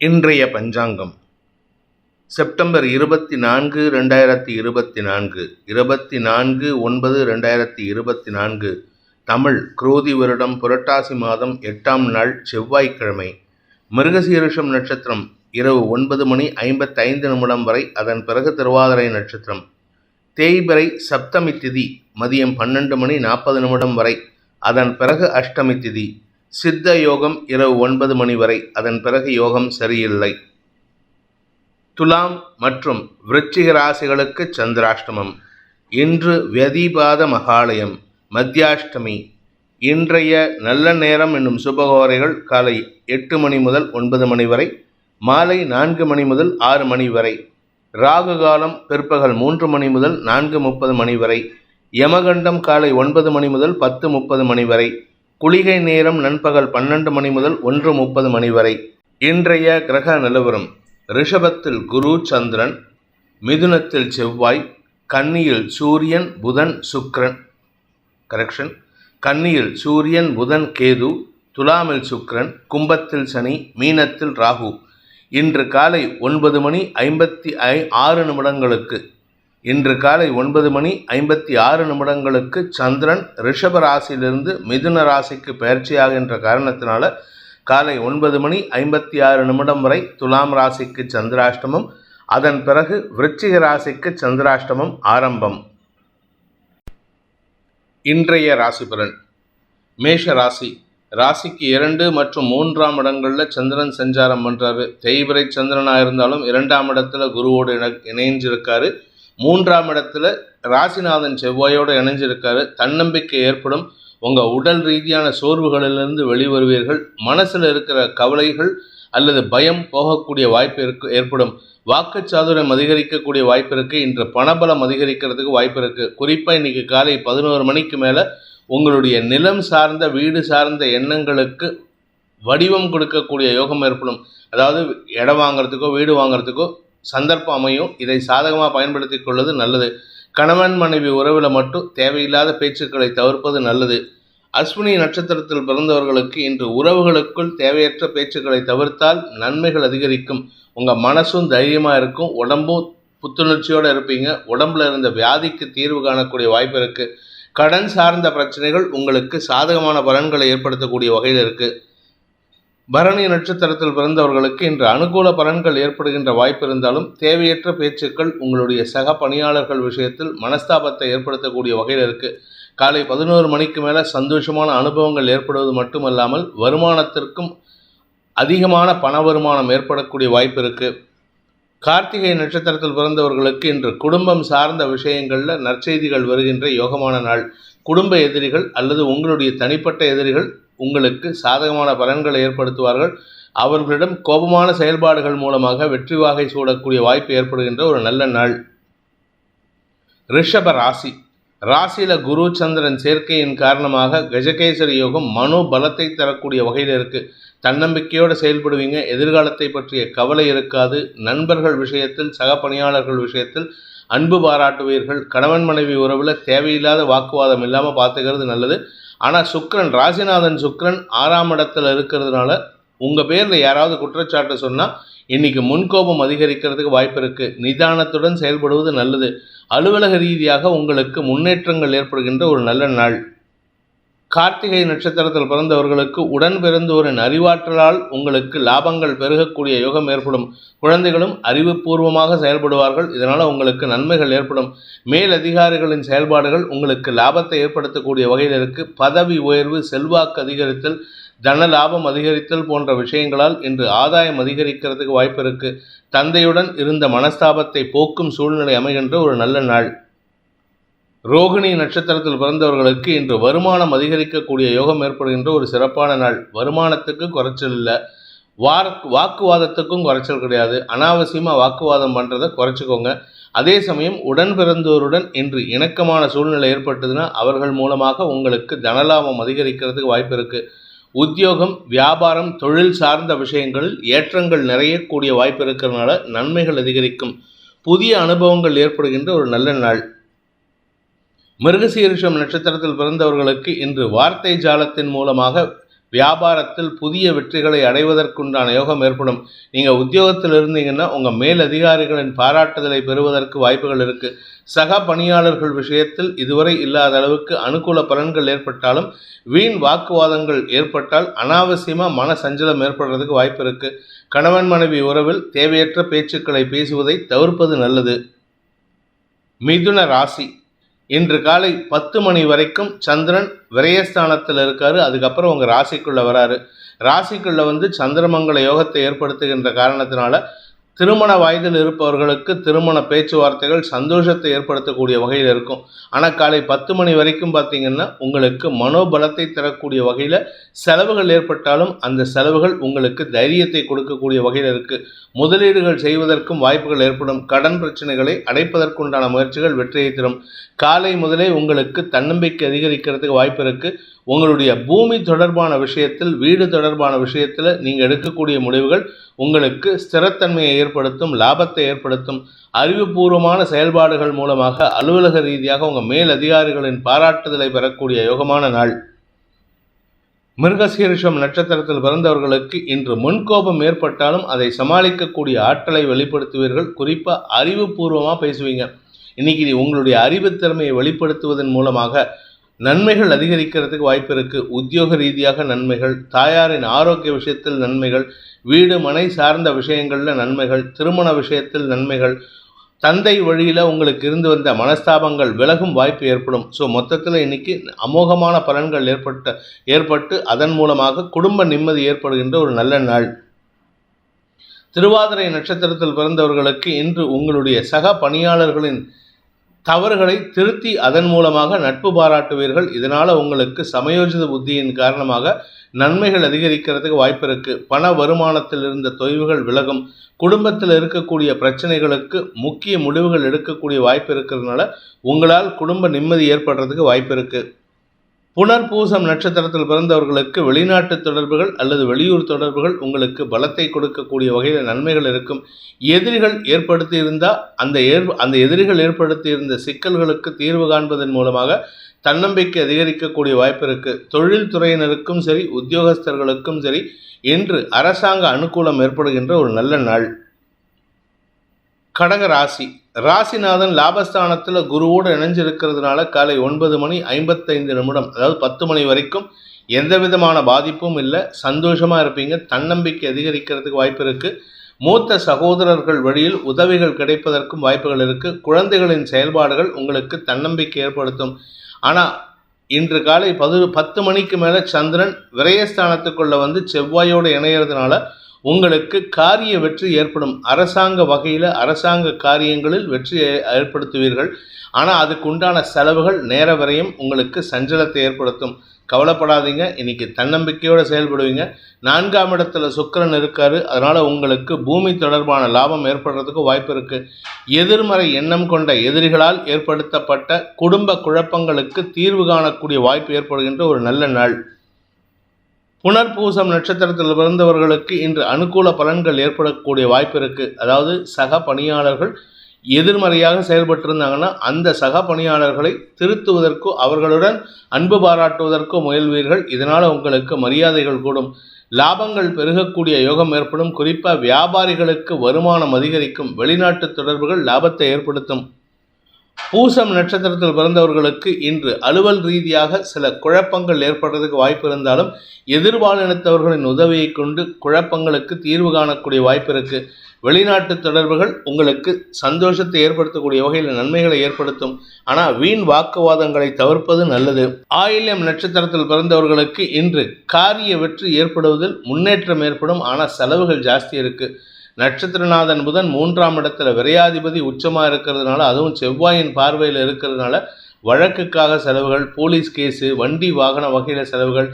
இன்றைய பஞ்சாங்கம். செப்டம்பர் இருபத்தி நான்கு ரெண்டாயிரத்தி இருபத்தி நான்கு இருபத்தி நான்கு ஒன்பது ரெண்டாயிரத்தி இருபத்தி நான்கு தமிழ் குரோதி வருடம் புரட்டாசி மாதம் எட்டாம் நாள் செவ்வாய்க்கிழமை மிருகசீரிஷம் நட்சத்திரம் இரவு ஒன்பது மணி ஐம்பத்தைந்து நிமிடம் வரை அதன் பிறகு திருவாதிரை நட்சத்திரம் தேய்பிறை சப்தமி திதி மதியம் பன்னெண்டு மணி நாற்பது நிமிடம் வரை அதன் பிறகு அஷ்டமி திதி சித்த யோகம் இரவு ஒன்பது மணி வரை. அதன் பிறகு யோகம் சரியில்லை. துலாம் மற்றும் விருச்சிக ராசிகளுக்கு சந்திராஷ்டமம். இன்று வியதிபாத மகாலயம் மத்தியாஷ்டமி. இன்றைய நல்ல நேரம் என்னும் சுபகோரைகள் காலை எட்டு மணி முதல் ஒன்பது மணி வரை மாலை நான்கு மணி முதல் ஆறு மணி வரை ராகு காலம் பிற்பகல் மூன்று மணி முதல் நான்கு முப்பது மணி வரை யமகண்டம் காலை ஒன்பது மணி முதல் பத்து முப்பது மணி வரை குளிகை நேரம் நண்பகல் பன்னெண்டு மணி முதல் ஒன்று முப்பது மணி வரை. இன்றைய கிரக நிலவரம் ரிஷபத்தில் குரு சந்திரன் மிதுனத்தில் செவ்வாய் கன்னியில் சூரியன் புதன் சுக்ரன். கரெக்ஷன் கன்னியில் சூரியன் புதன் கேது துலாமில் சுக்ரன் கும்பத்தில் சனி மீனத்தில் ராகு. இன்று காலை ஒன்பது மணி ஐம்பத்தி ஐ ஆறு நிமிடங்களுக்கு இன்று காலை ஒன்பது மணி ஐம்பத்தி ஆறு நிமிடங்களுக்கு சந்திரன் ரிஷப ராசியிலிருந்து மிதுன ராசிக்கு பயிற்சியாகின்ற காரணத்தினால காலை ஒன்பது மணி ஐம்பத்தி ஆறு நிமிடம் வரை துலாம் ராசிக்கு சந்திராஷ்டமம் அதன் பிறகு விருச்சிக ராசிக்கு சந்திராஷ்டமம் ஆரம்பம். இன்றைய ராசி பலன். மேஷ ராசி. ராசிக்கு இரண்டு மற்றும் மூன்றாம் இடங்களில் சந்திரன் சஞ்சாரம் பண்ணுறாரு தேய்பிரை சந்திரனாக இருந்தாலும் இரண்டாம் இடத்துல குருவோடு இணை இணைஞ்சிருக்காரு. மூன்றாம் இடத்துல ராசிநாதன் செவ்வாயோடு இணைஞ்சிருக்காரு. தன்னம்பிக்கை ஏற்படும். உங்கள் உடல் ரீதியான சோர்வுகளிலிருந்து வெளிவருவீர்கள். மனசில் இருக்கிற கவலைகள் அல்லது பயம் போகக்கூடிய வாய்ப்பு இருக்கு ஏற்படும். வாக்குச்சாதுரியம் அதிகரிக்கக்கூடிய வாய்ப்பு இருக்குது இன்று பணபலம் அதிகரிக்கிறதுக்கு வாய்ப்பு இருக்குது குறிப்பாக இன்றைக்கி காலை பதினோரு மணிக்கு மேலே உங்களுடைய நிலம் சார்ந்த வீடு சார்ந்த எண்ணங்களுக்கு வடிவம் கொடுக்கக்கூடிய யோகம் ஏற்படும். அதாவது இடம் வாங்குறதுக்கோ வீடு வாங்குறதுக்கோ சந்தர்ப்பம் அமையும். இதை சாதகமாக பயன்படுத்தி கொள்வது நல்லது. கணவன் மனைவி உறவில் மட்டும் தேவையில்லாத பேச்சுக்களை தவிர்ப்பது நல்லது. அஸ்வினி நட்சத்திரத்தில் பிறந்தவர்களுக்கு இன்று உறவுகளுக்குள் தேவையற்ற பேச்சுக்களை தவிர்த்தால் நன்மைகள் அதிகரிக்கும். உங்கள் மனசும் தைரியமாக இருக்கும். உடம்பும் புத்துணர்ச்சியோடு இருப்பீங்க. உடம்புல இருந்த வியாதிக்கு தீர்வு காணக்கூடிய வாய்ப்பு இருக்குது கடன் சார்ந்த பிரச்சனைகள் உங்களுக்கு சாதகமான பலன்களை ஏற்படுத்தக்கூடிய வகையில் இருக்குது பரணி நட்சத்திரத்தில் பிறந்தவர்களுக்கு இன்று அனுகூல பலன்கள் ஏற்படுகின்ற வாய்ப்பு இருந்தாலும் தேவையற்ற பேச்சுக்கள் உங்களுடைய சக பணியாளர்கள் விஷயத்தில் மனஸ்தாபத்தை ஏற்படுத்தக்கூடிய வகையில் இருக்குது காலை பதினோரு மணிக்கு மேலே சந்தோஷமான அனுபவங்கள் ஏற்படுவது மட்டுமல்லாமல் வருமானத்திற்கும் அதிகமான பண வருமானம் ஏற்படக்கூடிய வாய்ப்பு இருக்குது கார்த்திகை நட்சத்திரத்தில் பிறந்தவர்களுக்கு இன்று குடும்பம் சார்ந்த விஷயங்களில் நற்செய்திகள் வருகின்ற யோகமான நாள். குடும்ப எதிரிகள் அல்லது உங்களுடைய தனிப்பட்ட எதிரிகள் உங்களுக்கு சாதகமான பலன்களை ஏற்படுத்துவார்கள். அவர்களிடம் கோபமான செயல்பாடுகள் மூலமாக வெற்றி வாகை சூடக்கூடிய வாய்ப்பு ஏற்படுகின்ற ஒரு நல்ல நாள். ரிஷப ராசி. ராசியில் குரு சந்திரன் சேர்க்கையின் காரணமாக கஜகேசரி யோகம் மனோ பலத்தை தரக்கூடிய வகையில் இருக்குது தன்னம்பிக்கையோடு செயல்படுவீங்க. எதிர்காலத்தை பற்றிய கவலை இருக்காது. நண்பர்கள் விஷயத்தில் சக பணியாளர்கள் விஷயத்தில் அன்பு பாராட்டுவீர்கள். கணவன் மனைவி உறவில் தேவையில்லாத வாக்குவாதம் இல்லாமல் பார்த்துக்கிறது நல்லது. ஆனால் சுக்ரன் ராசிநாதன் சுக்ரன் ஆறாம் இடத்துல இருக்கிறதுனால உங்கள் பேரில் யாராவது குற்றச்சாட்டு சொன்னால் இன்றைக்கி முன்கோபம் அதிகரிக்கிறதுக்கு வாய்ப்பு இருக்குது நிதானத்துடன் செயல்படுவது நல்லது. அலுவலக ரீதியாக உங்களுக்கு முன்னேற்றங்கள் ஏற்படுகின்ற ஒரு நல்ல நாள். கார்த்திகை நட்சத்திரத்தில் பிறந்தவர்களுக்கு உடன் பிறந்தோரின் அறிவாற்றலால் உங்களுக்கு லாபங்கள் பெருகக்கூடிய யோகம் ஏற்படும். குழந்தைகளும் அறிவுபூர்வமாக செயல்படுவார்கள். இதனால் உங்களுக்கு நன்மைகள் ஏற்படும். மேல் அதிகாரிகளின் செயல்பாடுகள் உங்களுக்கு லாபத்தை ஏற்படுத்தக்கூடிய வகையில் இருக்கு. பதவி உயர்வு செல்வாக்கு அதிகரித்தல் தன லாபம் அதிகரித்தல் போன்ற விஷயங்களால் இன்று ஆதாயம் அதிகரிக்கிறதுக்கு வாய்ப்பு இருக்கு. தந்தையுடன் இருந்த மனஸ்தாபத்தை போக்கும் சூழ்நிலை அமைகின்ற ஒரு நல்ல நாள். ரோகிணி நட்சத்திரத்தில் பிறந்தவர்களுக்கு இன்று வருமானம் அதிகரிக்கக்கூடிய யோகம் ஏற்படுகின்ற ஒரு சிறப்பான நாள். வருமானத்துக்கு குறைச்சல் இல்லை. வாக் வாக்குவாதத்துக்கும் குறைச்சல் கிடையாது. அனாவசியமாக வாக்குவாதம் பண்ணுறதை குறைச்சிக்கோங்க. அதே சமயம் உடன் பிறந்தோருடன் இன்று இணக்கமான சூழ்நிலை ஏற்பட்டதுன்னா அவர்கள் மூலமாக உங்களுக்கு தனலாபம் அதிகரிக்கிறதுக்கு வாய்ப்பு இருக்குது உத்தியோகம் வியாபாரம் தொழில் சார்ந்த விஷயங்களில் ஏற்றங்கள் நிறையக்கூடிய வாய்ப்பு இருக்கிறதுனால நன்மைகள் அதிகரிக்கும். புதிய அனுபவங்கள் ஏற்படுகின்ற ஒரு நல்ல நாள். மிருகசீரிஷம் நட்சத்திரத்தில் பிறந்தவர்களுக்கு இன்று வார்த்தை ஜாலத்தின் மூலமாக வியாபாரத்தில் புதிய வெற்றிகளை அடைவதற்குண்டான யோகம் ஏற்படும். நீங்கள் உத்தியோகத்தில் இருந்தீங்கன்னா உங்கள் மேல் அதிகாரிகளின் பாராட்டுதலை பெறுவதற்கு வாய்ப்புகள் இருக்குது சக பணியாளர்கள் விஷயத்தில் இதுவரை இல்லாத அளவுக்கு அனுகூல பலன்கள் ஏற்பட்டாலும் வீண் வாக்குவாதங்கள் ஏற்பட்டால் அனாவசியமாக மன சஞ்சலம் ஏற்படுறதுக்கு வாய்ப்பு இருக்குது கணவன் மனைவி உறவில் தேவையற்ற பேச்சுக்களை பேசுவதை தவிர்ப்பது நல்லது. மிதுன ராசி. இன்று காலை பத்து மணி வரைக்கும் சந்திரன் விரயஸ்தானத்தில் இருக்காரு. அதுக்கப்புறம் உங்கள் ராசிக்குள்ளே வராரு. ராசிக்குள்ளே வந்து சந்திரமங்கல யோகத்தை ஏற்படுத்துகின்ற காரணத்தினால திருமண வயதில் இருப்பவர்களுக்கு திருமண பேச்சுவார்த்தைகள் சந்தோஷத்தை ஏற்படுத்தக்கூடிய வகையில் இருக்கும். ஆனால் காலை பத்து மணி வரைக்கும் பார்த்தீங்கன்னா உங்களுக்கு மனோபலத்தை தரக்கூடிய வகையில் செலவுகள் ஏற்பட்டாலும் அந்த செலவுகள் உங்களுக்கு தைரியத்தை கொடுக்கக்கூடிய வகையில் இருக்குது முதலீடுகள் செய்வதற்கும் வாய்ப்புகள் ஏற்படும். கடன் பிரச்சனைகளை அடைப்பதற்குண்டான முயற்சிகள் வெற்றியை தரும். காலை முதலே உங்களுக்கு தன்னம்பிக்கை அதிகரிக்கிறதுக்கு வாய்ப்பு இருக்குது உங்களுடைய பூமி தொடர்பான விஷயத்தில் வீடு தொடர்பான விஷயத்தில் நீங்கள் எடுக்கக்கூடிய முடிவுகள் உங்களுக்கு ஸ்திரத்தன்மையை ஏற்படுத்தும் லாபத்தை ஏற்படுத்தும். அறிவுபூர்வமான செயல்பாடுகள் மூலமாக அலுவலக ரீதியாக உங்கள் மேல் அதிகாரிகளின் பாராட்டுதலை பெறக்கூடிய யோகமான நாள். மிருகசீரிஷம் நட்சத்திரத்தில் பிறந்தவர்களுக்கு இன்று முன்கோபம் ஏற்பட்டாலும் அதை சமாளிக்கக்கூடிய ஆற்றலை வெளிப்படுத்துவீர்கள். குறிப்பாக அறிவுபூர்வமாக பேசுவீங்க. இன்னைக்கு இது உங்களுடைய அறிவுத்திறமையை வெளிப்படுத்துவதன் மூலமாக நன்மைகள் அதிகரிக்கிறதுக்கு வாய்ப்பு இருக்குது உத்தியோக ரீதியாக நன்மைகள் தாயாரின் ஆரோக்கிய விஷயத்தில் நன்மைகள் வீடு மனை சார்ந்த விஷயங்களில் நன்மைகள் திருமண விஷயத்தில் நன்மைகள் தந்தை வழியில் உங்களுக்கு இருந்து வந்த மனஸ்தாபங்கள் விலகும் வாய்ப்பு ஏற்படும். ஸோ மொத்தத்தில் இன்னைக்கு அமோகமான பலன்கள் ஏற்பட்ட ஏற்பட்டு அதன் மூலமாக குடும்ப நிம்மதி ஏற்படுகின்ற ஒரு நல்ல நாள். திருவாதிரை நட்சத்திரத்தில் பிறந்தவர்களுக்கு இன்று உங்களுடைய சக பணியாளர்களின் தவறுகளை திருத்தி அதன் மூலமாக நட்பு பாராட்டுவீர்கள். இதனால் உங்களுக்கு சமயோஜித புத்தியின் காரணமாக நன்மைகள் அதிகரிக்கிறதுக்கு வாய்ப்பு இருக்குது பண வருமானத்தில் இருந்த தொய்வுகள் விலகும். குடும்பத்தில் இருக்கக்கூடிய பிரச்சனைகளுக்கு முக்கிய முடிவுகள் எடுக்கக்கூடிய வாய்ப்பு இருக்கிறதுனால உங்களால் குடும்ப நிம்மதி ஏற்படுறதுக்கு வாய்ப்பு இருக்குது புனர்பூசம் நட்சத்திரத்தில் பிறந்தவர்களுக்கு வெளிநாட்டு தொடர்புகள் அல்லது வெளியூர் தொடர்புகள் உங்களுக்கு பலத்தை கொடுக்கக்கூடிய வகையில் நன்மைகள் இருக்கும். எதிரிகள் ஏற்படுத்தியிருந்தால் அந்த ஏற் அந்த எதிரிகள் ஏற்படுத்தியிருந்த சிக்கல்களுக்கு தீர்வு காண்பதன் மூலமாக தன்னம்பிக்கை அதிகரிக்கக்கூடிய வாய்ப்பு இருக்குது தொழில்துறையினருக்கும் சரி உத்தியோகஸ்தர்களுக்கும் சரி இன்று அரசாங்க அனுகூலம் ஏற்படுகின்ற ஒரு நல்ல நாள். கடக ராசி ராசிநாதன் லாபஸ்தானத்தில் குருவோடு இணைஞ்சிருக்கிறதுனால காலை ஒன்பது மணி ஐம்பத்தைந்து நிமிடம் அதாவது பத்து மணி வரைக்கும் எந்த விதமான பாதிப்பும் இல்லை. சந்தோஷமாக இருப்பீங்க. தன்னம்பிக்கை அதிகரிக்கிறதுக்கு வாய்ப்பு இருக்குது மூத்த சகோதரர்கள் வழியில் உதவிகள் கிடைப்பதற்கும் வாய்ப்புகள் இருக்குது குழந்தைகளின் செயல்பாடுகள் உங்களுக்கு தன்னம்பிக்கை ஏற்படுத்தும். ஆனால் இன்று காலை பது பத்து மணிக்கு மேலே சந்திரன் விரயஸ்தானத்துக்குள்ளே வந்து செவ்வாயோடு இணையிறதுனால உங்களுக்கு காரிய வெற்றி ஏற்படும். அரசாங்க வகையில் அரசாங்க காரியங்களில் வெற்றி ஏற்படுத்துவீர்கள். ஆனால் அதுக்கு உண்டான செலவுகள் நேர வரையும் உங்களுக்கு சஞ்சலத்தை ஏற்படுத்தும். கவலைப்படாதீங்க. இன்னைக்கு தன்னம்பிக்கையோடு செயல்படுவீங்க. நான்காம் இடத்துல சுக்கரன் இருக்காரு. அதனால் உங்களுக்கு பூமி தொடர்பான லாபம் ஏற்படுறதுக்கு வாய்ப்பு இருக்குது எதிர்மறை எண்ணம் கொண்ட எதிரிகளால் ஏற்படுத்தப்பட்ட குடும்ப குழப்பங்களுக்கு தீர்வு காணக்கூடிய வாய்ப்பு ஏற்படுகின்ற ஒரு நல்ல நாள். புனர்பூசம் நட்சத்திரத்தில் பிறந்தவர்களுக்கு இன்று அனுகூல பலன்கள் ஏற்படக்கூடிய வாய்ப்பு இருக்குது அதாவது சக பணியாளர்கள் எதிர்மறையாக செயல்பட்டிருந்தாங்கன்னா அந்த சக பணியாளர்களை திருத்துவதற்கோ அவர்களுடன் அன்பு பாராட்டுவதற்கோ முயல்வீர்கள். இதனால் உங்களுக்கு மரியாதைகள் கூடும். லாபங்கள் பெருகக்கூடிய யோகம் ஏற்படும். குறிப்பாக வியாபாரிகளுக்கு வருமானம் அதிகரிக்கும். வெளிநாட்டு தொடர்புகள் லாபத்தை ஏற்படுத்தும். பூசம் நட்சத்திரத்தில் பிறந்தவர்களுக்கு இன்று அலுவல் ரீதியாக சில குழப்பங்கள் ஏற்படுறதுக்கு வாய்ப்பு இருந்தாலும் எதிர்பாலினத்தவர்களின் உதவியை கொண்டு குழப்பங்களுக்கு தீர்வு காணக்கூடிய வாய்ப்பு இருக்குது வெளிநாட்டு தொடர்புகள் உங்களுக்கு சந்தோஷத்தை ஏற்படுத்தக்கூடிய வகையில் நன்மைகளை ஏற்படுத்தும். ஆனால் வீண் வாக்குவாதங்களை தவிர்ப்பது நல்லது. ஆயில்யம் நட்சத்திரத்தில் பிறந்தவர்களுக்கு இன்று காரிய வெற்றி ஏற்படுவதில் முன்னேற்றம் ஏற்படும். ஆனால் செலவுகள் ஜாஸ்தி இருக்குது நட்சத்திரநாதன் புதன் மூன்றாம் இடத்துல விரையாதிபதி உச்சமாக இருக்கிறதுனால அதுவும் செவ்வாயின் பார்வையில் இருக்கிறதுனால வழக்குக்காக செலவுகள் போலீஸ் கேஸு வண்டி வாகன வகையில் செலவுகள்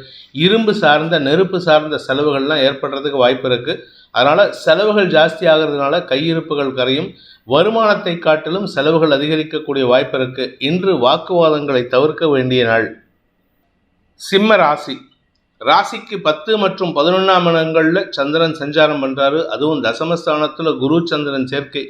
இரும்பு சார்ந்த நெருப்பு சார்ந்த செலவுகள்லாம் ஏற்படுறதுக்கு வாய்ப்பு இருக்குது அதனால் செலவுகள் ஜாஸ்தி ஆகிறதுனால கையிருப்புகள் கரையும். வருமானத்தை காட்டிலும் செலவுகள் அதிகரிக்கக்கூடிய வாய்ப்பு இருக்குது இன்று வாக்குவாதங்களை தவிர்க்க வேண்டிய நாள். சிம்ம ராசி. ராசிக்கு பத்து மற்றும் பதினொன்றாம் இடங்களில் சந்திரன் சஞ்சாரம் பண்ணுறாரு அதுவும் தசமஸ்தானத்தில் குரு சந்திரன் சேர்க்கை.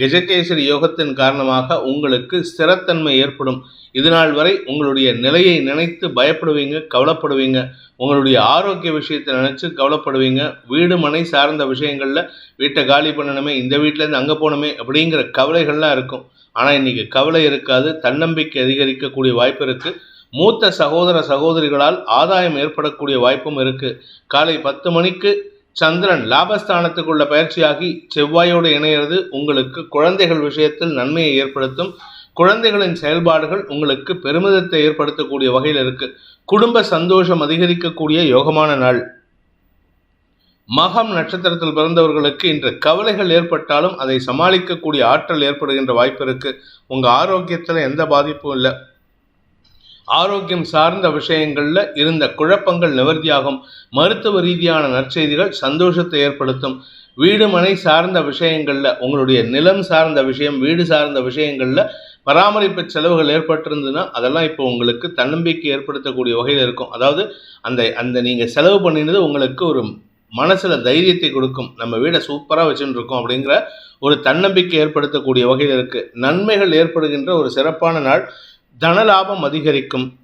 கஜகேசரி யோகத்தின் காரணமாக உங்களுக்கு ஸ்திரத்தன்மை ஏற்படும். இதுநாள் வரை உங்களுடைய நிலையை நினைத்து பயப்படுவீங்க கவலைப்படுவீங்க. உங்களுடைய ஆரோக்கிய விஷயத்தை நினச்சி கவலைப்படுவீங்க. வீடு மனை சார்ந்த விஷயங்களில் வீட்டை காலி பண்ணணுமே இந்த வீட்டிலேருந்து அங்கே போகணுமே அப்படிங்கிற கவலைகள்லாம் இருக்கும். ஆனால் இன்றைக்கி கவலை இருக்காது. தன்னம்பிக்கை அதிகரிக்கக்கூடிய வாய்ப்பு இருக்குது மூத்த சகோதர சகோதரிகளால் ஆதாயம் ஏற்படக்கூடிய வாய்ப்பும் இருக்குது காலை பத்து மணிக்கு சந்திரன் லாபஸ்தானத்துக்குள்ள பயிற்சியாகி செவ்வாயோடு இணையிறது உங்களுக்கு குழந்தைகள் விஷயத்தில் நன்மையை ஏற்படுத்தும். குழந்தைகளின் செயல்பாடுகள் உங்களுக்கு பெருமிதத்தை ஏற்படுத்தக்கூடிய வகையில் இருக்கு. குடும்ப சந்தோஷம் அதிகரிக்கக்கூடிய யோகமான நாள். மகம் நட்சத்திரத்தில் பிறந்தவர்களுக்கு இன்று கவலைகள் ஏற்பட்டாலும் அதை சமாளிக்கக்கூடிய ஆற்றல் ஏற்படுகின்ற வாய்ப்பு இருக்கு. உங்க ஆரோக்கியத்தில் எந்த பாதிப்பும் இல்லை. ஆரோக்கியம் சார்ந்த விஷயங்களில் இருந்த குழப்பங்கள் நிவர்த்தியாகும். மருத்துவ ரீதியான நற்செய்திகள் சந்தோஷத்தை ஏற்படுத்தும். வீடு மனை சார்ந்த விஷயங்களில் உங்களுடைய நிலம் சார்ந்த விஷயம் வீடு சார்ந்த விஷயங்களில் பராமரிப்பு செலவுகள் ஏற்பட்டிருந்ததுன்னா அதெல்லாம் இப்போ உங்களுக்கு தன்னம்பிக்கை ஏற்படுத்தக்கூடிய வகையில் இருக்கும். அதாவது அந்த அந்த நீங்கள் செலவு பண்ணினது உங்களுக்கு ஒரு மனசில் தைரியத்தை கொடுக்கும். நம்ம வீடை சூப்பராக வச்சுட்டு இருக்கோம் அப்படிங்கிற ஒரு தன்னம்பிக்கை ஏற்படுத்தக்கூடிய வகையில் இருக்குது நன்மைகள் ஏற்படுகின்ற ஒரு சிறப்பான நாள். தனலாபம் அதிகரிக்கும்.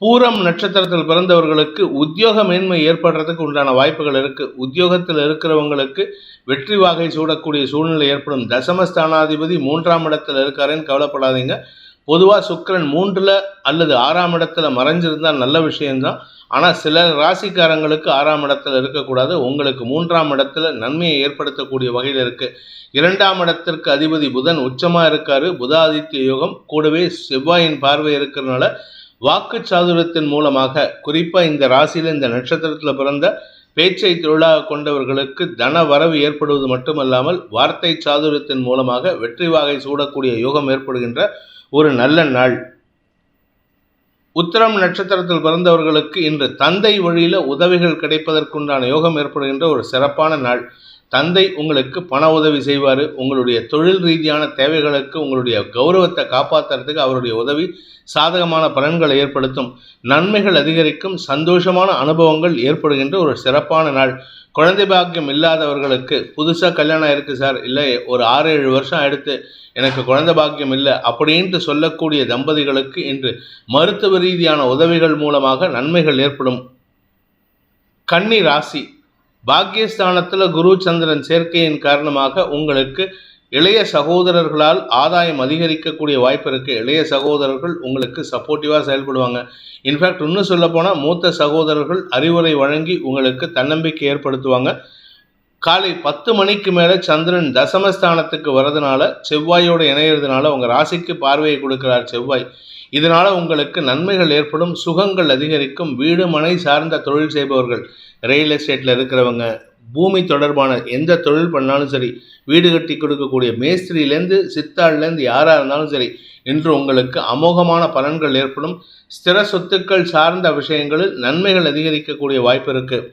பூரம் நட்சத்திரத்தில் பிறந்தவர்களுக்கு உத்தியோக மேன்மை ஏற்படுறதுக்கு உண்டான வாய்ப்புகள் இருக்கு. உத்தியோகத்தில் இருக்கிறவங்களுக்கு வெற்றி வாகை சூடக்கூடிய சூழ்நிலை ஏற்படும். தசமஸ்தானாதிபதி மூன்றாம் இடத்தில் இருக்காருன்னு கவலைப்படாதீங்க. பொதுவாக சுக்கரன் மூன்றில் அல்லது ஆறாம் இடத்துல மறைஞ்சிருந்தால் நல்ல விஷயம்தான். ஆனால் சில ராசிக்காரங்களுக்கு ஆறாம் இடத்துல இருக்கக்கூடாது. உங்களுக்கு மூன்றாம் இடத்துல நன்மையை ஏற்படுத்தக்கூடிய வகையில் இருக்குது இரண்டாம் இடத்திற்கு அதிபதி புதன் உச்சமாக இருக்காரு. புதாதித்ய யோகம் கூடவே செவ்வாயின் பார்வை இருக்கிறதுனால வாக்கு சாதுரத்தின் மூலமாக குறிப்பாக இந்த ராசியில் இந்த நட்சத்திரத்தில் பிறந்த பேச்சை தொழிலாக கொண்டவர்களுக்கு தன வரவு ஏற்படுவது மட்டுமல்லாமல் வார்த்தை சாதுரியத்தின் மூலமாக வெற்றி வாகை சூடக்கூடிய யோகம் ஏற்படுகின்ற ஒரு நல்ல நாள். உத்திரம் நட்சத்திரத்தில் பிறந்தவர்களுக்கு இன்று தந்தை வழியில் உதவிகள் கிடைப்பதற்குண்டான யோகம் ஏற்படுகின்ற ஒரு சிறப்பான நாள். தந்தை உங்களுக்கு பண உதவி செய்வார். உங்களுடைய தொழில் ரீதியான தேவைகளுக்கு உங்களுடைய கௌரவத்தை காப்பாற்றுறதுக்கு அவருடைய உதவி சாதகமான பலன்களை ஏற்படுத்தும். நன்மைகள் அதிகரிக்கும். சந்தோஷமான அனுபவங்கள் ஏற்படுகின்ற ஒரு சிறப்பான நாள். குழந்தை பாக்கியம் இல்லாதவர்களுக்கு புதுசாக கல்யாணம் ஆயிருக்கு சார். இல்லை ஒரு ஆறு ஏழு வருஷம் எடுத்து எனக்கு குழந்தை பாக்கியம் இல்லை அப்படின்ட்டு சொல்லக்கூடிய தம்பதிகளுக்கு இன்று மருத்துவ ரீதியான உதவிகள் மூலமாக நன்மைகள் ஏற்படும். கன்னி ராசி. பாக்கியஸ்தானத்தில் குரு சந்திரன் சேர்க்கையின் காரணமாக உங்களுக்கு இளைய சகோதரர்களால் ஆதாயம் அதிகரிக்கக்கூடிய வாய்ப்பு இருக்குது இளைய சகோதரர்கள் உங்களுக்கு சப்போர்ட்டிவாக செயல்படுவாங்க. இன்ஃபேக்ட் இன்னும் சொல்லப்போனால் மூத்த சகோதரர்கள் அறிவுரை வழங்கி உங்களுக்கு தன்னம்பிக்கை ஏற்படுத்துவாங்க. காலை பத்து மணிக்கு மேலே சந்திரன் தசமஸ்தானத்துக்கு வரதுனால செவ்வாயோடு இணையிறதுனால உங்கள் ராசிக்கு பார்வையை கொடுக்கிறார் செவ்வாய். இதனால் உங்களுக்கு நன்மைகள் ஏற்படும் சுகங்கள் அதிகரிக்கும் வீடு மனை சார்ந்த தொழில் செய்பவர்கள். ரியல் எஸ்டேட்டில் இருக்கிறவங்க பூமி தொடர்பான எந்த தொழில் பண்ணாலும் சரி வீடு கட்டி கொடுக்கக்கூடிய மேஸ்திரியிலேருந்து சித்தாள்லேருந்து யாராக இருந்தாலும் சரி இன்று உங்களுக்கு அமோகமான பலன்கள் ஏற்படும். ஸ்திர சொத்துக்கள் சார்ந்த விஷயங்களில் நன்மைகள் அதிகரிக்கக்கூடிய வாய்ப்பு இருக்குது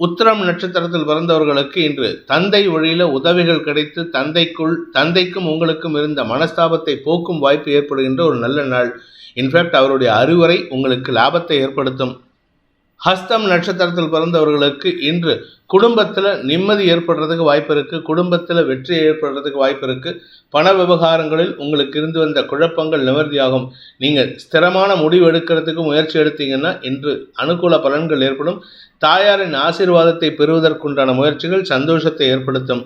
உத்திரம் நட்சத்திரத்தில் பிறந்தவர்களுக்கு இன்று தந்தை வழியில் உதவிகள் கிடைத்து தந்தைக்குள் தந்தைக்கும் உங்களுக்கும் இருந்த மனஸ்தாபத்தை போக்கும் வாய்ப்பு ஏற்படுகின்ற ஒரு நல்ல நாள். இன்ஃபேக்ட் அவருடைய அறிவுரை உங்களுக்கு லாபத்தை ஏற்படுத்தும். ஹஸ்தம் நட்சத்திரத்தில் பிறந்தவர்களுக்கு இன்று குடும்பத்தில் நிம்மதி ஏற்படுறதுக்கு வாய்ப்பு இருக்குது குடும்பத்தில் வெற்றி ஏற்படுறதுக்கு வாய்ப்பு இருக்குது பண விவகாரங்களில் உங்களுக்கு இருந்து வந்த குழப்பங்கள் நிவர்த்தியாகும். நீங்கள் ஸ்திரமான முடிவு எடுக்கிறதுக்கு முயற்சி எடுத்தீங்கன்னா இன்று அனுகூல பலன்கள் ஏற்படும். தாயாரின் ஆசீர்வாதத்தை பெறுவதற்குண்டான முயற்சிகள் சந்தோஷத்தை ஏற்படுத்தும்.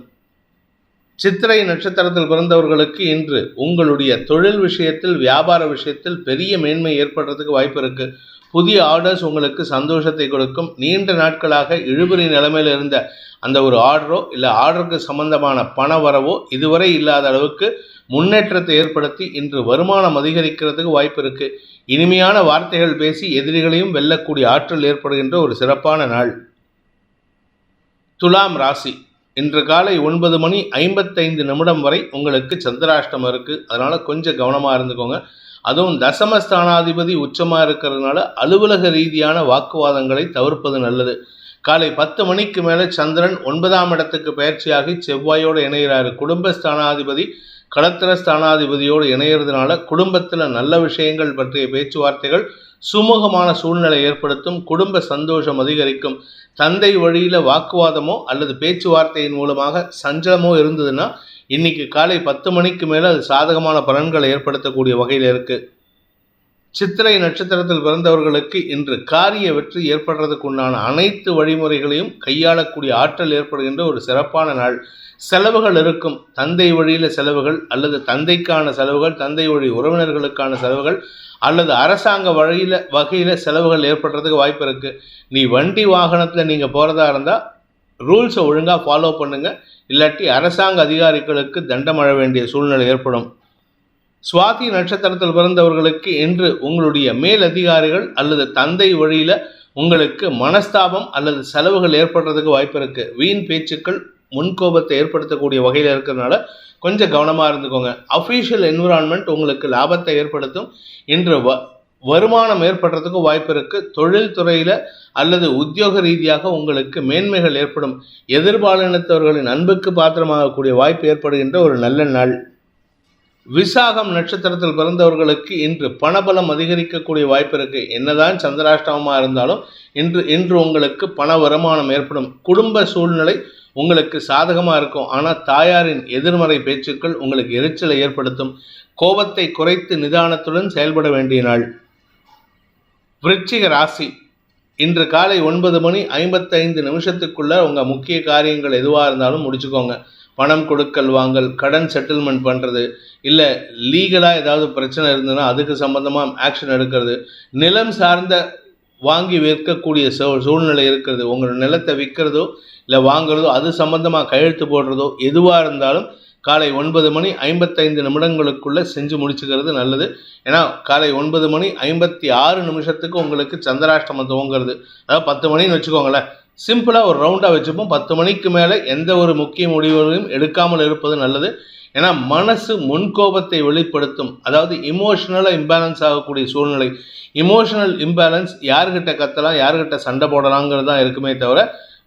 சித்திரை நட்சத்திரத்தில் பிறந்தவர்களுக்கு இன்று உங்களுடைய தொழில் விஷயத்தில் வியாபார விஷயத்தில் பெரிய மேன்மை ஏற்படுறதுக்கு வாய்ப்பு இருக்குது புதிய ஆர்டர்ஸ் உங்களுக்கு சந்தோஷத்தை கொடுக்கும். நீண்ட நாட்களாக இழுபறி நிலைமையில் இருந்த அந்த ஒரு ஆர்டரோ இல்லை ஆர்டருக்கு சம்பந்தமான பண வரவோ இதுவரை இல்லாத அளவுக்கு முன்னேற்றத்தை ஏற்படுத்தி இன்று வருமானம் அதிகரிக்கிறதுக்கு வாய்ப்பு இருக்கு. இனிமையான வார்த்தைகள் பேசி எதிரிகளையும் வெல்லக்கூடிய ஆற்றல் ஏற்படுகின்ற ஒரு சிறப்பான நாள். துலாம் ராசி. இன்று காலை ஒன்பது மணி ஐம்பத்தைந்து நிமிடம் வரை உங்களுக்கு சந்திராஷ்டமம் இருக்குது அதனால் கொஞ்சம் கவனமாக இருந்துக்கோங்க. அதுவும் தசமஸ்தானாதிபதி உச்சமாக இருக்கிறதுனால அலுவலக ரீதியான வாக்குவாதங்களை தவிர்ப்பது நல்லது. காலை பத்து மணிக்கு மேலே சந்திரன் ஒன்பதாம் இடத்துக்கு பயிற்சியாகி செவ்வாயோடு இணைகிறாரு. குடும்பஸ்தானாதிபதி களத்திர ஸ்தானாதிபதியோடு இணையிறதுனால குடும்பத்தில் நல்ல விஷயங்கள் பற்றிய பேச்சுவார்த்தைகள் சுமூகமான சூழ்நிலை ஏற்படுத்தும் குடும்ப சந்தோஷம் அதிகரிக்கும். தந்தை வழியில் வாக்குவாதமோ அல்லது பேச்சுவார்த்தையின் மூலமாக சஞ்சலமோ இருந்ததுன்னா இன்னைக்கு காலை பத்து மணிக்கு மேலே அது சாதகமான பலன்களை ஏற்படுத்தக்கூடிய வகையில் இருக்கு. சித்திரை நட்சத்திரத்தில் பிறந்தவர்களுக்கு இன்று காரிய வெற்றி ஏற்படுறதுக்கு உண்டான அனைத்து வழிமுறைகளையும் கையாளக்கூடிய ஆற்றல் ஏற்படுகின்ற ஒரு சிறப்பான நாள். செலவுகள் இருக்கும். தந்தை வழியில் செலவுகள் அல்லது தந்தைக்கான செலவுகள் தந்தை வழி உறவினர்களுக்கான செலவுகள் அல்லது அரசாங்க வழியில் வகையில் செலவுகள் ஏற்படுறதுக்கு வாய்ப்பு இருக்குது நீ வண்டி வாகனத்தில் நீங்கள் போகிறதா இருந்தால் ரூல்ஸை ஒழுங்காக ஃபாலோ பண்ணுங்கள் இல்லாட்டி அரசாங்க அதிகாரிகளுக்கு தண்டமழ வேண்டிய சூழ்நிலை ஏற்படும். சுவாதி நட்சத்திரத்தில் பிறந்தவர்களுக்கு இன்று உங்களுடைய மேல் அதிகாரிகள் அல்லது தந்தை வழியில் உங்களுக்கு மனஸ்தாபம் அல்லது செலவுகள் ஏற்படுறதுக்கு வாய்ப்பு இருக்குது வீண் பேச்சுக்கள் முன்கோபத்தை ஏற்படுத்தக்கூடிய வகையில் இருக்கிறதுனால கொஞ்சம் கவனமாக இருந்துக்கோங்க. அஃபீஷியல் என்விரான்மெண்ட் உங்களுக்கு லாபத்தை ஏற்படுத்தும். இன்று வ வருமானம் ஏற்படுறதுக்கு வாய்ப்பு இருக்குது தொழில்துறையில் அல்லது உத்தியோக ரீதியாக உங்களுக்கு மேன்மைகள் ஏற்படும். எதிர்பாலினத்தவர்களின் அன்புக்கு பாத்திரமாகக்கூடிய வாய்ப்பு ஏற்படுகின்ற ஒரு நல்ல நாள். விசாகம் நட்சத்திரத்தில் பிறந்தவர்களுக்கு இன்று பணபலம் அதிகரிக்கக்கூடிய வாய்ப்பு இருக்குது என்னதான் சந்திராஷ்டமமாக இருந்தாலும் இன்று இன்று உங்களுக்கு பண வருமானம் ஏற்படும். குடும்ப சூழ்நிலை உங்களுக்கு சாதகமாக இருக்கும். ஆனால் தாயாரின் எதிர்மறை பேச்சுக்கள் உங்களுக்கு எரிச்சலை ஏற்படுத்தும். கோபத்தை குறைத்து நிதானத்துடன் செயல்பட வேண்டிய நாள். விருச்சிக ராசி. இன்று காலை ஒன்பது மணி ஐம்பத்தைந்து நிமிஷத்துக்குள்ள உங்கள் முக்கிய காரியங்கள் எதுவாக இருந்தாலும் முடிச்சுக்கோங்க. பணம் கொடுக்கல் வாங்கல் கடன் செட்டில்மெண்ட் பண்ணுறது இல்லை லீகலாக ஏதாவது பிரச்சனை இருந்ததுன்னா அதுக்கு சம்மந்தமாக ஆக்ஷன் எடுக்கிறது. நிலம் சார்ந்த வாங்கி விற்கக்கூடிய சூ சூழ்நிலை இருக்கிறது. உங்களோட நிலத்தை விற்கிறதோ இல்லை வாங்குறதோ அது சம்மந்தமாக கையெழுத்து போடுறதோ எதுவாக இருந்தாலும் காலை ஒன்பது மணி ஐம்பத்தைந்து நிமிடங்களுக்குள்ளே செஞ்சு முடிச்சுக்கிறது நல்லது. ஏன்னா காலை ஒன்பது மணி ஐம்பத்தி ஆறு நிமிஷத்துக்கு உங்களுக்கு சந்திராஷ்டமம் துவங்கிறது. அதாவது பத்து மணின்னு வச்சுக்கோங்களேன். சிம்பிளாக ஒரு ரவுண்டாக வச்சுப்போம். பத்து மணிக்கு மேலே எந்த ஒரு முக்கிய முடிவுகளையும் எடுக்காமல் இருப்பது நல்லது. ஏன்னா மனசு முன்கோபத்தை வெளிப்படுத்தும். அதாவது இமோஷனலாக இம்பேலன்ஸ் ஆகக்கூடிய சூழ்நிலை. இமோஷனல் இம்பேலன்ஸ் யார்கிட்ட கத்தலாம் யார்கிட்ட சண்டை போடலாங்கிறது தான் இருக்குமே தவிர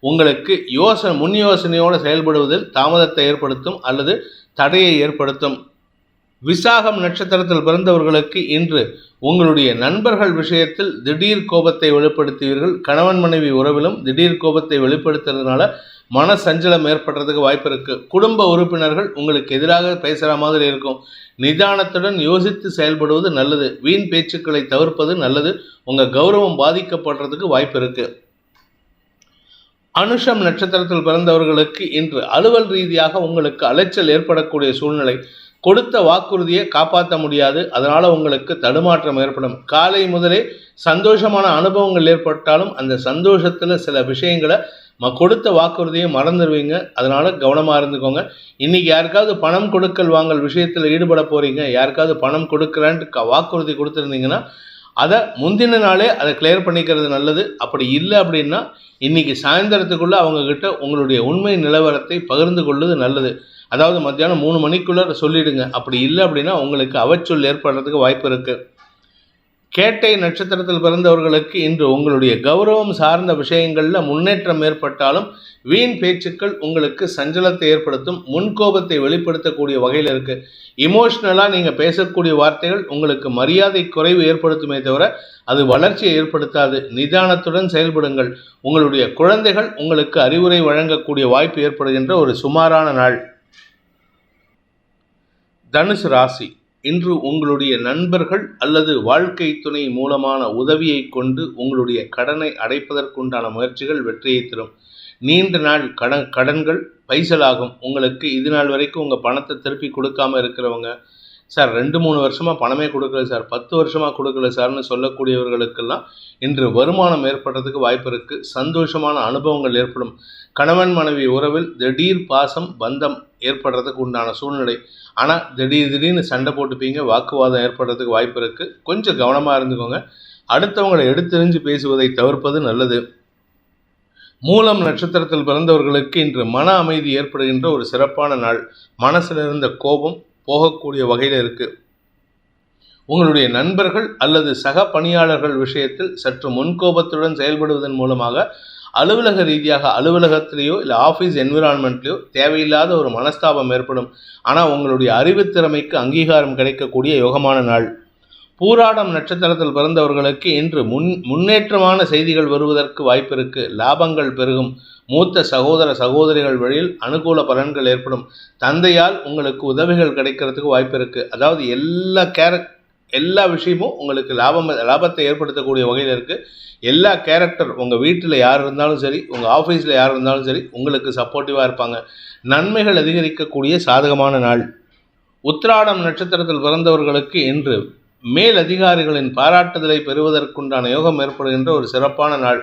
உங்களுக்கு யோசனை முன் யோசனையோடு செயல்படுவதில் தாமதத்தை ஏற்படுத்தும் அல்லது தடையை ஏற்படுத்தும். விசாகம் நட்சத்திரத்தில் பிறந்தவர்களுக்கு இன்று உங்களுடைய நண்பர்கள் விஷயத்தில் திடீர் கோபத்தை வெளிப்படுத்துவீர்கள். கணவன் மனைவி உறவிலும் திடீர் கோபத்தை வெளிப்படுத்துறதுனால மன சஞ்சலம் ஏற்படுறதுக்கு வாய்ப்பு இருக்குது குடும்ப உறுப்பினர்கள் உங்களுக்கு எதிராக பேசுகிற மாதிரி இருக்கும். நிதானத்துடன் யோசித்து செயல்படுவது நல்லது. வீண் பேச்சுக்களை தவிர்ப்பது நல்லது. உங்கள் கௌரவம் பாதிக்கப்படுறதுக்கு வாய்ப்பு இருக்குது அனுஷம் நட்சத்திரத்தில் பிறந்தவர்களுக்கு இன்று அலுவல் ரீதியாக உங்களுக்கு அலைச்சல் ஏற்படக்கூடிய சூழ்நிலை. கொடுத்த வாக்குறுதியை காப்பாற்ற முடியாது. அதனால் உங்களுக்கு தடுமாற்றம் ஏற்படும். காலை முதலே சந்தோஷமான அனுபவங்கள் ஏற்பட்டாலும் அந்த சந்தோஷத்தில் சில விஷயங்களை ம கொடுத்த வாக்குறுதியை மறந்துடுவீங்க. அதனால் கவனமாக இருந்துக்கோங்க. இன்றைக்கி யாருக்காவது பணம் கொடுக்கல் வாங்கல் விஷயத்தில் ஈடுபட போகிறீங்க யாருக்காவது பணம் கொடுக்குறேன்ட்டு வாக்குறுதி கொடுத்துருந்தீங்கன்னா அதை முந்தின நாளே அதை கிளியர் பண்ணிக்கிறது நல்லது. அப்படி இல்லை அப்படின்னா இன்றைக்கி சாயந்தரத்துக்குள்ளே அவங்கக்கிட்ட உங்களுடைய உண்மை நிலவரத்தை பகிர்ந்து கொள்வது நல்லது. அதாவது மத்தியானம் மூணு மணிக்குள்ளே சொல்லிவிடுங்க அப்படி இல்லை அப்படின்னா உங்களுக்கு அவச்சொல் ஏற்படுறதுக்கு வாய்ப்பு இருக்குது கேட்டை நட்சத்திரத்தில் பிறந்தவர்களுக்கு இன்று உங்களுடைய கௌரவம் சார்ந்த விஷயங்களில் முன்னேற்றம் ஏற்பட்டாலும் வீண் பேச்சுக்கள் உங்களுக்கு சஞ்சலத்தை ஏற்படுத்தும் முன்கோபத்தை வெளிப்படுத்தக்கூடிய வகையில் இருக்குது இமோஷ்னலாக நீங்கள் பேசக்கூடிய வார்த்தைகள் உங்களுக்கு மரியாதை குறைவு ஏற்படுத்துமே தவிர அது வளர்ச்சியை ஏற்படுத்தாது. நிதானத்துடன் செயல்படுங்கள். உங்களுடைய குழந்தைகள் உங்களுக்கு அறிவுரை வழங்கக்கூடிய வாய்ப்பு ஏற்படுகின்ற ஒரு சுமாரான நாள். தனுசு ராசி. இன்று உங்களுடைய நண்பர்கள் அல்லது வாழ்க்கை துணை மூலமான உதவியை கொண்டு உங்களுடைய கடனை அடைப்பதற்குண்டான முயற்சிகள் வெற்றியை தரும். நீண்ட நாள் கடன் கடன்கள் பைசலாகும். உங்களுக்கு இது நாள் வரைக்கும் உங்கள் பணத்தை திருப்பி கொடுக்காம இருக்கிறவங்க சார் ரெண்டு மூணு வருஷமாக பணமே கொடுக்கல சார் பத்து வருஷமாக கொடுக்கல சார்னு சொல்லக்கூடியவர்களுக்கெல்லாம் இன்று வருமானம் ஏற்படுறதுக்கு வாய்ப்பு இருக்குது சந்தோஷமான அனுபவங்கள் ஏற்படும். கணவன் மனைவி உறவில் திடீர் பாசம் பந்தம் ஏற்படுறதுக்கு உண்டான சூழ்நிலை. ஆனால் திடீர் திடீர்னு சண்டை போட்டுப்பீங்க வாக்குவாதம் ஏற்படுறதுக்கு வாய்ப்பு இருக்குது கொஞ்சம் கவனமாக இருந்துக்கோங்க. அடுத்தவங்களை எடுத்தெறிஞ்சு பேசுவதை தவிர்ப்பது நல்லது. மூலம் நட்சத்திரத்தில் பிறந்தவர்களுக்கு இன்று மன அமைதி ஏற்படுகின்ற ஒரு சிறப்பான நாள். மனசில் இருந்த கோபம் போகக்கூடிய வகையில் இருக்குது உங்களுடைய நண்பர்கள் அல்லது சக பணியாளர்கள் விஷயத்தில் சற்று முன்கோபத்துடன் செயல்படுவதன் மூலமாக அலுவலக ரீதியாக அலுவலகத்திலேயோ இல்லை ஆஃபீஸ் என்விரான்மெண்ட்லேயோ தேவையில்லாத ஒரு மனஸ்தாபம் ஏற்படும். ஆனால் உங்களுடைய அறிவுத்திறமைக்கு அங்கீகாரம் கிடைக்கக்கூடிய யோகமான நாள். பூராடம் நட்சத்திரத்தில் பிறந்தவர்களுக்கு இன்று முன் முன்னேற்றமான செய்திகள் வருவதற்கு வாய்ப்பு இருக்கு. லாபங்கள் பெருகும். மூத்த சகோதர சகோதரிகள் வழியில் அனுகூல பலன்கள் ஏற்படும். தந்தையால் உங்களுக்கு உதவிகள் கிடைக்கிறதுக்கு வாய்ப்பு இருக்கு. அதாவது எல்லா கேரக்ட் எல்லா விஷயமும் உங்களுக்கு லாபம் லாபத்தை ஏற்படுத்தக்கூடிய வகையில் இருக்குது எல்லா கேரக்டர் உங்கள் வீட்டில் யார் இருந்தாலும் சரி உங்கள் ஆஃபீஸில் யார் இருந்தாலும் சரி உங்களுக்கு சப்போர்ட்டிவாக இருப்பாங்க. நன்மைகள் அதிகரிக்கக்கூடிய சாதகமான நாள். உத்திராடம் நட்சத்திரத்தில் பிறந்தவர்களுக்கு இன்று மேல் அதிகாரிகளின் பாராட்டுதலை பெறுவதற்குண்டான யோகம் ஏற்படுகின்ற ஒரு சிறப்பான நாள்.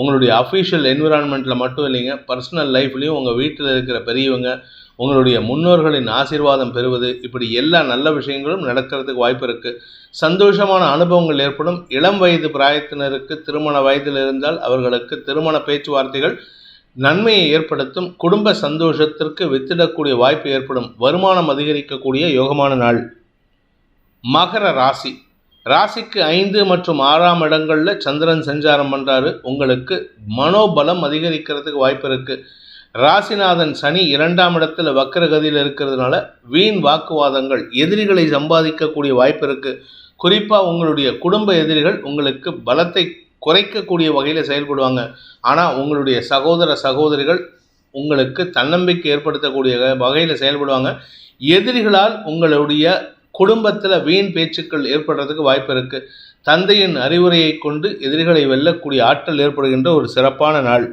உங்களுடைய அஃபீஷியல் என்விரான்மெண்ட்டில் மட்டும் இல்லைங்க பர்சனல் லைஃப்லேயும் உங்கள் வீட்டில் இருக்கிற பெரியவங்க உங்களுடைய முன்னோர்களின் ஆசீர்வாதம் பெறுவது இப்படி எல்லா நல்ல விஷயங்களும் நடக்கிறதுக்கு வாய்ப்பு இருக்குது சந்தோஷமான அனுபவங்கள் ஏற்படும். இளம் வயது பிராயத்தினருக்கு திருமண வயதில் இருந்தால் அவர்களுக்கு திருமண பேச்சுவார்த்தைகள் நன்மையை ஏற்படுத்தும். குடும்ப சந்தோஷத்திற்கு வித்திடக்கூடிய வாய்ப்பு ஏற்படும். வருமானம் அதிகரிக்கக்கூடிய யோகமான நாள். மகர ராசி. ராசிக்கு ஐந்து மற்றும் ஆறாம் இடங்களில் சந்திரன் சஞ்சாரம் பண்ணுறாரு உங்களுக்கு மனோபலம் அதிகரிக்கிறதுக்கு வாய்ப்பு இருக்குது ராசிநாதன் சனி இரண்டாம் இடத்துல வக்கரகதியில் இருக்கிறதுனால வீண் வாக்குவாதங்கள் எதிரிகளை சம்பாதிக்கக்கூடிய வாய்ப்பு இருக்குது குறிப்பாக உங்களுடைய குடும்ப எதிரிகள் உங்களுக்கு பலத்தை குறைக்கக்கூடிய வகையில் செயல்படுவாங்க. ஆனால் உங்களுடைய சகோதர சகோதரிகள் உங்களுக்கு தன்னம்பிக்கை ஏற்படுத்தக்கூடிய வகையில் செயல்படுவாங்க. எதிரிகளால் உங்களுடைய குடும்பத்தில் வீண் பேச்சுக்கள் ஏற்படுறதுக்கு வாய்ப்பு இருக்குது தந்தையின் அறிவுரையை கொண்டு எதிரிகளை வெல்லக்கூடிய ஆற்றல் ஏற்படுகின்ற ஒரு சிறப்பான நாள்.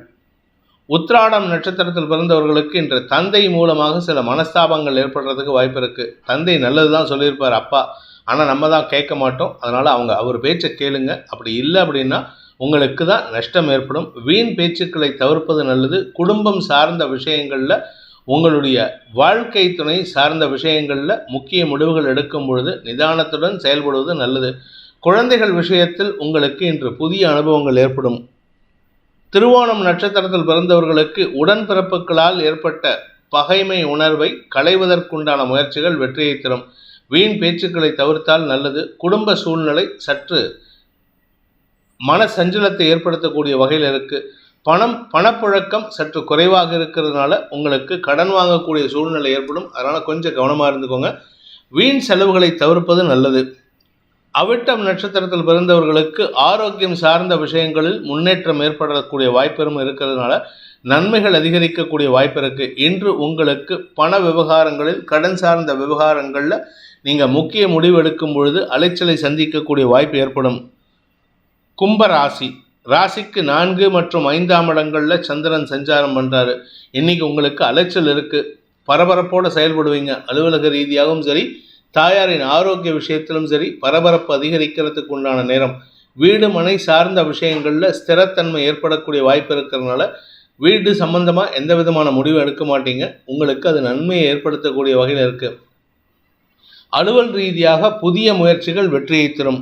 உத்ராடம் நட்சத்திரத்தில் பிறந்தவர்களுக்கு இன்று தந்தை மூலமாக சில மனஸ்தாபங்கள் ஏற்படுறதுக்கு வாய்ப்பு இருக்குது தந்தை நல்லது தான் சொல்லியிருப்பார் அப்பா. ஆனால் நம்ம தான் கேட்க மாட்டோம். அதனால் அவங்க அவர் பேச்சை கேளுங்க. அப்படி இல்லை அப்படின்னா உங்களுக்கு தான் நஷ்டம் ஏற்படும். வீண் பேச்சுக்களை தவிர்ப்பது நல்லது. குடும்பம் சார்ந்த விஷயங்களில் உங்களுடைய வாழ்க்கை துணை சார்ந்த விஷயங்களில் முக்கிய முடிவுகள் எடுக்கும் பொழுது நிதானத்துடன் செயல்படுவது நல்லது. குழந்தைகள் விஷயத்தில் உங்களுக்கு இன்று புதிய அனுபவங்கள் ஏற்படும். திருவோணம் நட்சத்திரத்தில் பிறந்தவர்களுக்கு உடன்பிறப்புகளால் ஏற்பட்ட பகைமை உணர்வை களைவதற்குண்டான முயற்சிகள் வெற்றியை தரும். வீண் பேச்சுக்களை தவிர்த்தால் நல்லது. குடும்ப சூழ்நிலை சற்று மன சஞ்சலத்தை ஏற்படுத்தக்கூடிய வகையில் இருக்குது பணம் பணப்புழக்கம் சற்று குறைவாக இருக்கிறதுனால உங்களுக்கு கடன் வாங்கக்கூடிய சூழ்நிலை ஏற்படும். அதனால் கொஞ்சம் கவனமாக இருந்துக்கோங்க. வீண் செலவுகளை தவிர்ப்பது நல்லது. அவிட்டம் நட்சத்திரத்தில் பிறந்தவர்களுக்கு ஆரோக்கியம் சார்ந்த விஷயங்களில் முன்னேற்றம் ஏற்படக்கூடிய வாய்ப்பெரும் இருக்கிறதுனால நன்மைகள் அதிகரிக்கக்கூடிய வாய்ப்பு இருக்கு. இன்று உங்களுக்கு பண விவகாரங்களில் கடன் சார்ந்த விவகாரங்களில் நீங்கள் முக்கிய முடிவு எடுக்கும் பொழுது அலைச்சலை சந்திக்கக்கூடிய வாய்ப்பு ஏற்படும். கும்ப ராசி. ராசிக்கு நான்கு மற்றும் ஐந்தாம் இடங்களில் சந்திரன் சஞ்சாரம் பண்ணுறாரு இன்னைக்கு உங்களுக்கு அலைச்சல் இருக்குது பரபரப்போடு செயல்படுவீங்க. அலுவலக ரீதியாகவும் சரி தாயாரின் ஆரோக்கிய விஷயத்திலும் சரி பரபரப்பு அதிகரிக்கிறதுக்கு உண்டான நேரம். வீடு மனை சார்ந்த விஷயங்களில் ஸ்திரத்தன்மை ஏற்படக்கூடிய வாய்ப்பு இருக்கிறதுனால வீடு சம்பந்தமாக எந்த விதமான முடிவு எடுக்க மாட்டீங்க. உங்களுக்கு அது நன்மையை ஏற்படுத்தக்கூடிய வகையில் இருக்குது அலுவல் ரீதியாக புதிய முயற்சிகள் வெற்றியை தரும்.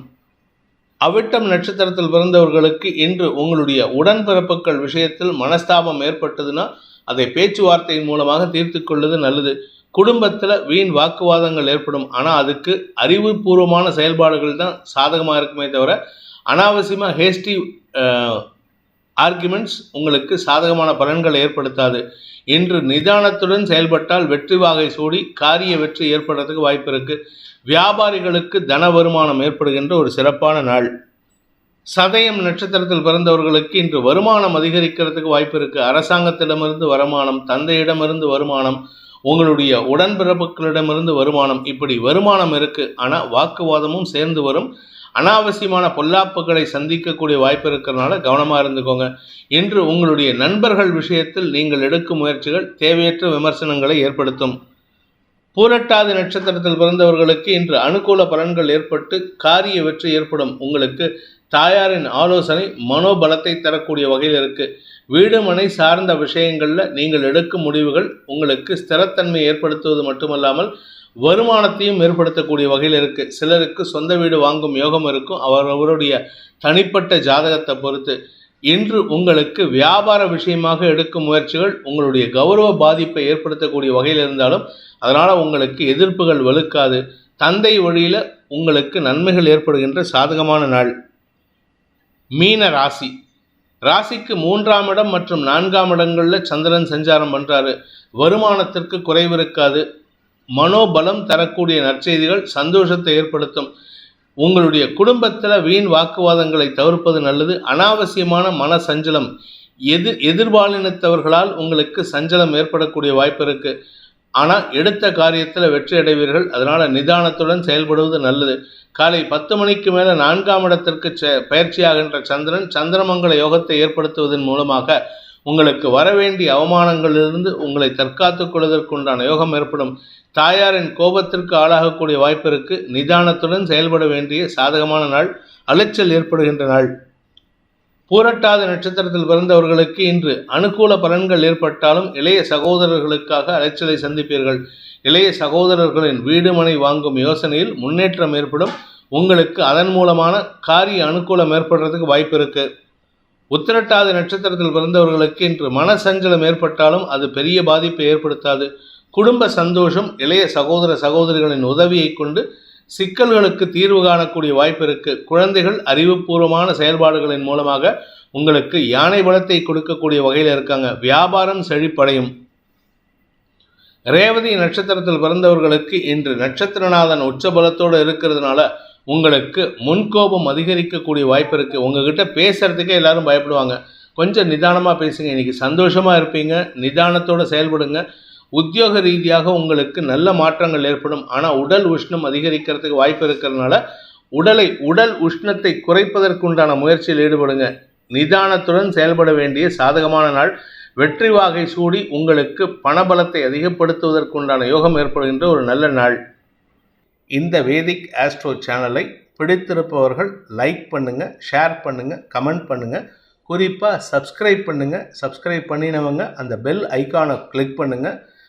அவிட்டம் நட்சத்திரத்தில் பிறந்தவர்களுக்கு இன்று உங்களுடைய உடன்பிறப்புகள் விஷயத்தில் மனஸ்தாபம் ஏற்பட்டதுன்னா அதை பேச்சுவார்த்தையின் மூலமாக தீர்த்து கொள்வது நல்லது. குடும்பத்தில் வீண் வாக்குவாதங்கள் ஏற்படும். ஆனால் அதுக்கு அறிவுபூர்வமான செயல்பாடுகள் தான் சாதகமாக இருக்குமே தவிர அனாவசியமாக ஹேஸ்டி ஆர்குமெண்ட்ஸ் உங்களுக்கு சாதகமான பலன்களை ஏற்படுத்தாது. இன்று நிதானத்துடன் செயல்பட்டால் வெற்றி வாகை சூடி காரிய வெற்றி ஏற்படுறதுக்கு வாய்ப்பு இருக்குது வியாபாரிகளுக்கு தன வருமானம் ஏற்படுகின்ற ஒரு சிறப்பான நாள். சதயம் நட்சத்திரத்தில் பிறந்தவர்களுக்கு இன்று வருமானம் அதிகரிக்கிறதுக்கு வாய்ப்பு இருக்குது அரசாங்கத்திடமிருந்து வருமானம் தந்தையிடமிருந்து வருமானம் உங்களுடைய உடன்பிறப்புகளிடமிருந்து வருமானம் இப்படி வருமானம் இருக்குது ஆனால் வாக்குவாதமும் சேர்ந்து வரும். அனாவசியமான பொல்லாப்புகளை சந்திக்கக்கூடிய வாய்ப்பு இருக்கிறதுனால கவனமாக இருந்துக்கோங்க. இன்று உங்களுடைய நண்பர்கள் விஷயத்தில் நீங்கள் எடுக்கும் முயற்சிகள் தேவையற்ற விமர்சனங்களை ஏற்படுத்தும். பூரட்டாதி நட்சத்திரத்தில் பிறந்தவர்களுக்கு இன்று அனுகூல பலன்கள் ஏற்பட்டு காரிய வெற்றி ஏற்படும். உங்களுக்கு தாயாரின் ஆலோசனை மனோபலத்தை தரக்கூடிய வகையில் இருக்கு. வீடு மனை சார்ந்த விஷயங்களில் நீங்கள் எடுக்கும் முடிவுகள் உங்களுக்கு ஸ்திரத்தன்மை ஏற்படுத்துவது மட்டுமல்லாமல் வருமானத்தையும் ஏற்படுத்தக்கூடிய வகையில் இருக்கு. சிலருக்கு சொந்த வீடு வாங்கும் யோகம் இருக்கும். அவர் அவருடைய தனிப்பட்ட ஜாதகத்தை பொறுத்து இன்று உங்களுக்கு வியாபார விஷயமாக எடுக்கும் முயற்சிகள் உங்களுடைய கௌரவ பாதிப்பை ஏற்படுத்தக்கூடிய வகையில் இருந்தாலும் அதனால் உங்களுக்கு எதிர்ப்புகள் வலுக்காது. தந்தை வழியில் உங்களுக்கு நன்மைகள் ஏற்படுகின்ற சாதகமான நாள். மீன ராசி. ராசிக்கு மூன்றாம் இடம் மற்றும் நான்காம் இடங்களில் சந்திரன் சஞ்சாரம் பண்ணுறாரு வருமானத்திற்கு குறைவு இருக்காது. மனோபலம் தரக்கூடிய நற்செய்திகள் சந்தோஷத்தை ஏற்படுத்தும். உங்களுடைய குடும்பத்தில் வீண் வாக்குவாதங்களை தவிர்ப்பது நல்லது. அனாவசியமான மன சஞ்சலம். எதிர் எதிர்பாலினத்தவர்களால் உங்களுக்கு சஞ்சலம் ஏற்படக்கூடிய வாய்ப்பு இருக்குது ஆனால் எடுத்த காரியத்தில் வெற்றி அடைவீர்கள். அதனால் நிதானத்துடன் செயல்படுவது நல்லது. காலை பத்து மணிக்கு மேலே நான்காம் இடத்திற்கு பயிற்சியாகின்ற சந்திரன் சந்திரமங்கல யோகத்தை ஏற்படுத்துவதன் மூலமாக உங்களுக்கு வரவேண்டிய அவமானங்களிலிருந்து உங்களை தற்காத்துக் கொள்வதற்குண்டான யோகம் ஏற்படும். தாயாரின் கோபத்திற்கு ஆளாகக்கூடிய வாய்ப்பிற்கு நிதானத்துடன் செயல்பட வேண்டிய சாதகமான நாள். அலைச்சல் ஏற்படுகின்ற நாள். பூரட்டாத நட்சத்திரத்தில் பிறந்தவர்களுக்கு இன்று அனுகூல பலன்கள் ஏற்பட்டாலும் இளைய சகோதரர்களுக்காக அலைச்சலை சந்திப்பீர்கள். இளைய சகோதரர்களின் வீடு மனை வாங்கும் யோசனையில் முன்னேற்றம் ஏற்படும். உங்களுக்கு அதன் மூலமான காரிய அனுகூலம் ஏற்படுறதுக்கு வாய்ப்பு இருக்கு. உத்திரட்டாத நட்சத்திரத்தில் பிறந்தவர்களுக்கு இன்று மனசஞ்சலம் ஏற்பட்டாலும் அது பெரிய பாதிப்பை ஏற்படுத்தாது. குடும்ப சந்தோஷம் இளைய சகோதர சகோதரிகளின் உதவியை கொண்டு சிக்கல்களுக்கு தீர்வு காணக்கூடிய வாய்ப்பு இருக்கு. குழந்தைகள் அறிவுபூர்வமான செயல்பாடுகளின் மூலமாக உங்களுக்கு யானை பலத்தை கொடுக்கக்கூடிய வகையில் இருக்காங்க. வியாபாரம் செழிப்படையும். ரேவதி நட்சத்திரத்தில் பிறந்தவர்களுக்கு இன்று நட்சத்திரநாதன் உச்ச பலத்தோடு இருக்கிறதுனால உங்களுக்கு முன்கோபம் அதிகரிக்கக்கூடிய வாய்ப்பு இருக்கு. உங்ககிட்ட பேசுறதுக்கே எல்லாரும் பயப்படுவாங்க. கொஞ்சம் நிதானமாக பேசுங்க. இன்னைக்கு சந்தோஷமா இருப்பீங்க. நிதானத்தோட செயல்படுங்க. உத்தியோக ரீதியாக உங்களுக்கு நல்ல மாற்றங்கள் ஏற்படும். ஆனால் உடல் உஷ்ணம் அதிகரிக்கிறதுக்கு வாய்ப்பு இருக்கிறதுனால உடலை உடல் உஷ்ணத்தை குறைப்பதற்குண்டான முயற்சியில் ஈடுபடுங்க. நிதானத்துடன் செயல்பட வேண்டிய சாதகமான நாள். வெற்றி வாகை சூடி உங்களுக்கு பணபலத்தை அதிகப்படுத்துவதற்குண்டான யோகம் ஏற்படுகின்ற ஒரு நல்ல நாள். இந்த வேதிக் ஆஸ்ட்ரோ சேனலை பிடித்திருப்பவர்கள் லைக் பண்ணுங்க ஷேர் பண்ணுங்க கமெண்ட் பண்ணுங்க. குறிப்பாக சப்ஸ்கிரைப் பண்ணுங்க. சப்ஸ்கிரைப் பண்ணினவங்க அந்த பெல் ஐகானை கிளிக் பண்ணுங்கள்